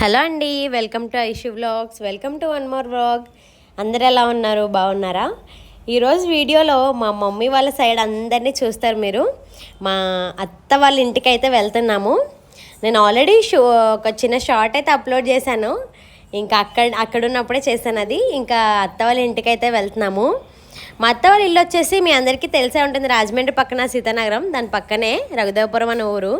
Hello అండి welcome to Aishu vlogs welcome to one more vlog. అందరు ఎలా ఉన్నారు? బాగున్నారా? ఈరోజు వీడియోలో మా మమ్మీ వాళ్ళ సైడ్ అందరినీ చూస్తారు మీరు. మా అత్త వాళ్ళ ఇంటికి అయితే వెళ్తున్నాము. నేను ఆల్రెడీ షో ఒక చిన్న షార్ట్ అయితే అప్లోడ్ చేశాను. ఇంకా అక్కడ అక్కడ ఉన్నప్పుడే చేశాను అది. ఇంకా అత్త వాళ్ళ ఇంటికి అయితే వెళ్తున్నాము. మా అత్త వాళ్ళ ఇల్లు వచ్చేసి మీ అందరికీ తెలిసే ఉంటుంది. రాజమండ్రి పక్కన సీతానగరం దాని పక్కనే రఘుదేవపురం అనే ఊరు.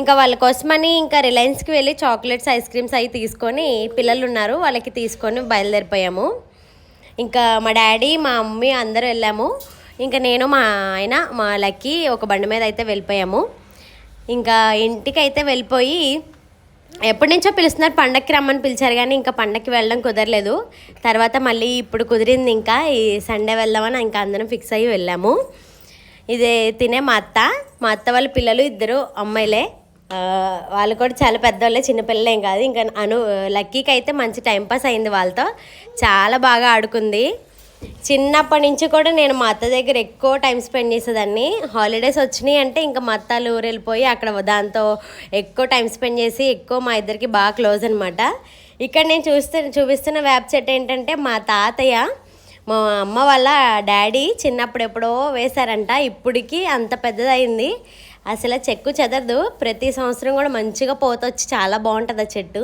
ఇంకా వాళ్ళ కోసమని ఇంకా రిలయన్స్కి వెళ్ళి చాక్లెట్స్ ఐస్ క్రీమ్స్ అవి తీసుకొని పిల్లలు ఉన్నారు. వాళ్ళకి తీసుకొని బయలుదేరిపోయాము. ఇంకా మా డాడీ మా మమ్మీ అందరూ వెళ్ళాము. ఇంకా నేను మా ఆయన మా లక్కీ ఒక బండి మీద అయితే వెళ్ళిపోయాము. ఇంకా ఇంటికి అయితే వెళ్ళిపోయి ఎప్పటి నుంచో పిలుస్తున్నారు పండక్కి రమ్మని పిలిచారు కానీ ఇంకా పండక్కి వెళ్ళడం కుదరలేదు. తర్వాత మళ్ళీ ఇప్పుడు కుదిరింది ఇంకా ఈ సండే వెళ్దామని ఇంకా అందరం ఫిక్స్ అయ్యి వెళ్ళాము. ఇదే తినే మా అత్త. మా అత్త వాళ్ళ పిల్లలు ఇద్దరు అమ్మాయిలే. వాళ్ళు కూడా చాలా పెద్దవాళ్ళే చిన్నపిల్లలేం కాదు. ఇంకా అను లక్కీకి అయితే మంచి టైంపాస్ అయింది వాళ్ళతో. చాలా బాగా ఆడుకుంది. చిన్నప్పటి నుంచి కూడా నేను మా అత్త దగ్గర ఎక్కువ టైం స్పెండ్ చేసేదాన్ని. హాలిడేస్ వచ్చినాయి అంటే ఇంకా మా అత్తాలు ఊరు వెళ్ళిపోయి అక్కడ దాంతో ఎక్కువ టైం స్పెండ్ చేసి ఎక్కువ మా ఇద్దరికి బాగా క్లోజ్ అనమాట ఇక్కడ నేను చూస్తే చూపిస్తున్న వేప్ చెట్టు ఏంటంటే మా తాతయ్య మా అమ్మ వాళ్ళ డాడీ చిన్నప్పుడు ఎప్పుడో వేశారంట. ఇప్పటికీ అంత పెద్దదైంది అసలు చెక్కు చెదరదు. ప్రతి సంవత్సరం కూడా మంచిగా పోతొచ్చి చాలా బాగుంటుంది ఆ చెట్టు.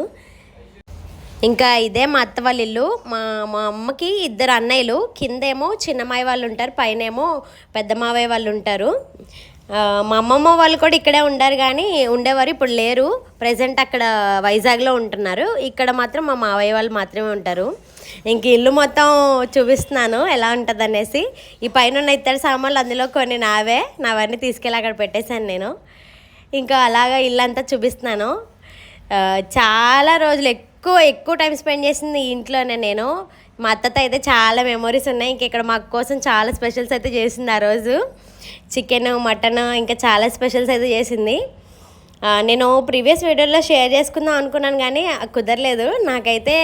ఇంకా ఇదే మా అత్త వాళ్ళ ఇల్లు. మా మా అమ్మకి ఇద్దరు అన్నయ్యలు. కిందేమో చిన్నమాయి వాళ్ళు ఉంటారు పైనేమో పెద్ద మావయ్య వాళ్ళు ఉంటారు. మా అమ్మమ్మ వాళ్ళు కూడా ఇక్కడే ఉండారు కానీ ఉండేవారు ఇప్పుడు లేరు. ప్రజెంట్ అక్కడ వైజాగ్లో ఉంటున్నారు. ఇక్కడ మాత్రం మా మావయ్య వాళ్ళు మాత్రమే ఉంటారు. ఇంక ఇల్లు మొత్తం చూపిస్తున్నాను ఎలా ఉంటుంది అనేసి ఈ పైన ఉన్న ఇత్తడి సామాన్లు అందులో కొన్ని నావే నావన్నీ తీసుకెళ్ళి అక్కడ పెట్టేశాను నేను. ఇంకా అలాగా ఇల్లంతా చూపిస్తున్నాను. చాలా రోజులు ఎక్కువ ఎక్కువ టైం స్పెండ్ చేసింది ఈ ఇంట్లోనే నేను. మా అత్తతో అయితే చాలా మెమొరీస్ ఉన్నాయి. ఇంక ఇక్కడ మా కోసం చాలా స్పెషల్స్ అయితే చేసింది ఆ రోజు. చికెన్ మటన్ ఇంకా చాలా స్పెషల్స్ అయితే చేసింది. నేను ప్రీవియస్ వీడియోలో షేర్ చేసుకుందాం అనుకున్నాను కానీ కుదరలేదు. నాకైతే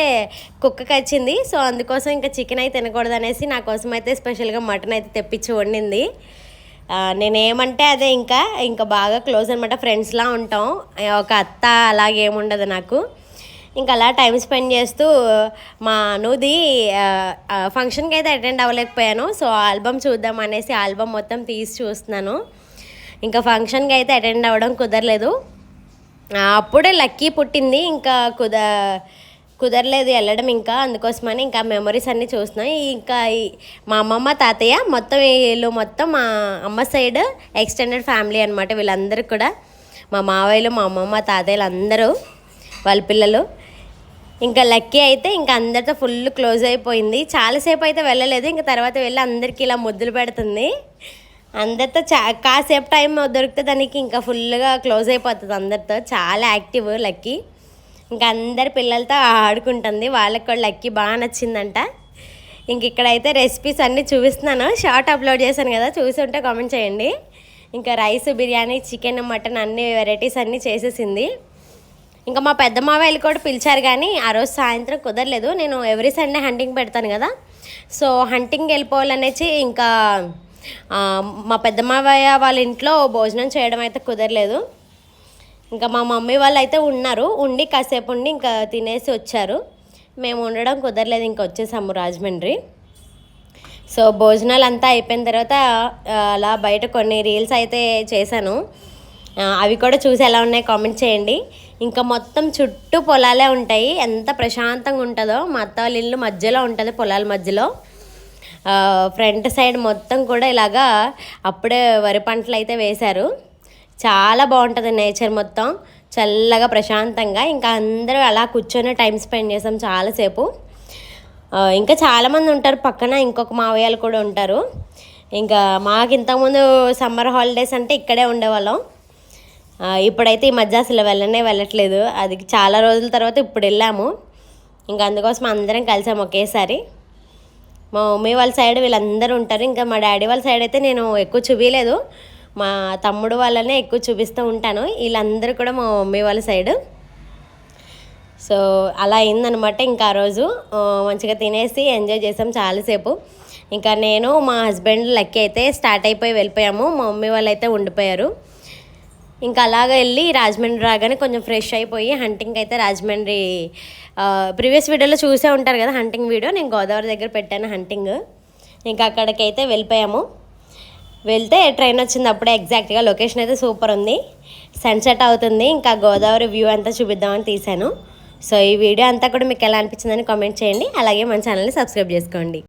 కుక్కకి వచ్చింది. సో అందుకోసం ఇంకా చికెన్ అయితే తినకూడదు అనేసి నా కోసం అయితే స్పెషల్గా మటన్ అయితే తెప్పించి వండింది. నేనేమంటే అదే ఇంకా ఇంకా బాగా క్లోజ్ అనమాట ఫ్రెండ్స్లా ఉంటాం. ఒక అత్త అలాగే ఏముండదు నాకు. ఇంకా అలా టైం స్పెండ్ చేస్తూ మా అనుది ఫంక్షన్కి అయితే అటెండ్ అవ్వలేకపోయాను. సో ఆల్బమ్ చూద్దాం అనేసి ఆల్బమ్ మొత్తం తీసి చూస్తున్నాను. ఇంకా ఫంక్షన్కి అయితే అటెండ్ అవ్వడం కుదరలేదు. అప్పుడే లక్కీ పుట్టింది. ఇంకా కుద కుదరలేదు వెళ్ళడం ఇంకా. అందుకోసమని ఇంకా మెమరీస్ అన్నీ చూస్తున్నాం. ఇంకా మా అమ్మమ్మ తాతయ్య మొత్తం వీళ్ళు మొత్తం మా అమ్మ సైడ్ ఎక్స్టెండెడ్ ఫ్యామిలీ అనమాట వీళ్ళందరూ కూడా. మా మావయ్యలు మా అమ్మమ్మ తాతయ్యలు అందరూ వాళ్ళ పిల్లలు. ఇంకా లక్కీ అయితే ఇంకా అందరితో ఫుల్ క్లోజ్ అయిపోయింది. చాలాసేపు అయితే వెళ్ళలేదు. ఇంకా తర్వాత వెళ్ళి అందరికీ ఇలా ముద్దులు పెడుతుంది. అందరితో చా కాసేపు టైం దొరికితే దానికి ఇంకా ఫుల్గా క్లోజ్ అయిపోతుంది అందరితో. చాలా యాక్టివ్ లక్కీ. ఇంకా అందరి పిల్లలతో ఆడుకుంటుంది. వాళ్ళకి కూడా లక్కీ బాగా నచ్చిందంట. ఇంక ఇక్కడైతే రెసిపీస్ అన్నీ చూపిస్తున్నాను. షార్ట్ అప్లోడ్ చేశాను కదా చూసి ఉంటే కామెంట్ చేయండి. ఇంకా రైస్ బిర్యానీ చికెన్ మటన్ అన్ని వెరైటీస్ అన్నీ చేసేసింది. ఇంకా మా పెద్ద మావయ్యలు కూడా పిలిచారు కానీ ఆ రోజు సాయంత్రం కుదరలేదు. నేను ఎవ్రీ సండే హంటింగ్ పెడతాను కదా. సో హంటింగ్ వెళ్ళిపోవాలనేసి ఇంకా మా పెద్దమ్మయ్య వాళ్ళ ఇంట్లో భోజనం చేయడం అయితే కుదరలేదు. ఇంకా మా మమ్మీ వాళ్ళు అయితే ఉన్నారు. ఉండి కాసేపు ఉండి ఇంకా తినేసి వచ్చారు. మేము ఉండడం కుదరలేదు ఇంకా వచ్చేసాము రాజమండ్రి. సో భోజనాలు అంతా అయిపోయిన తర్వాత అలా బయట కొన్ని రీల్స్ అయితే చేశాను. అవి కూడా చూసి ఎలా ఉన్నాయి కామెంట్ చేయండి. ఇంకా మొత్తం చుట్టూ పొలాలే ఉంటాయి. ఎంత ప్రశాంతంగా ఉంటుందో మా అత్త వాళ్ళ ఇల్లు మధ్యలో ఉంటుంది పొలాల మధ్యలో. ఫ్రంట్ సైడ్ మొత్తం కూడా ఇలాగా అప్పుడే వరి పంటలు అయితే వేశారు. చాలా బాగుంటుంది నేచర్ మొత్తం. చల్లగా ప్రశాంతంగా. ఇంకా అందరూ అలా కూర్చొని టైం స్పెండ్ చేసాం చాలాసేపు. ఇంకా చాలామంది ఉంటారు పక్కన ఇంకొక మావయ్యలు కూడా ఉంటారు. ఇంకా మాకు ఇంతకుముందు సమ్మర్ హాలిడేస్ అంటే ఇక్కడే ఉండేవాళ్ళం. ఇప్పుడైతే ఈ మధ్య అసలు వెళ్ళనే వెళ్ళట్లేదు. అది చాలా రోజుల తర్వాత ఇప్పుడు వెళ్ళాము. ఇంకా అందుకోసం అందరం కలిసాము ఒకేసారి. మా మమ్మీ వాళ్ళ సైడ్ వీళ్ళందరూ ఉంటారు. ఇంకా మా డాడీ వాళ్ళ సైడ్ అయితే నేను ఎక్కువ చూపించలేదు మా తమ్ముడు వాళ్ళనే ఎక్కువ చూపిస్తూ ఉంటాను. వీళ్ళందరూ కూడా మా మమ్మీ వాళ్ళ సైడ్. సో అలా అయిందనమాట ఇంకా ఆ రోజు. మంచిగా తినేసి ఎంజాయ్ చేసాం చాలాసేపు. ఇంకా నేను మా హస్బెండ్ లక్కీ అయితే స్టార్ట్ అయిపోయి వెళ్ళిపోయాము. మా మమ్మీ వాళ్ళు అయితే ఉండిపోయారు. ఇంకా అలాగ వెళ్ళి రాజమండ్రి రాగానే కొంచెం ఫ్రెష్ అయిపోయి హంటింగ్ అయితే రాజమండ్రి ప్రీవియస్ వీడియోలో చూసే ఉంటారు కదా హంటింగ్ వీడియో నేను గోదావరి దగ్గర పెట్టాను హంటింగ్ ఇంకా అక్కడికైతే వెళ్ళిపోయాము. వెళ్తే ట్రైన్ వచ్చింది అప్పుడే ఎగ్జాక్ట్గా లొకేషన్ అయితే సూపర్ ఉంది. సన్సెట్ అవుతుంది ఇంకా గోదావరి వ్యూ అంతా చూపిద్దామని తీశాను. సో ఈ వీడియో అంతా కూడా మీకు ఎలా అనిపించిందని కామెంట్ చేయండి. అలాగే మన ఛానల్ని సబ్స్క్రైబ్ చేసుకోండి.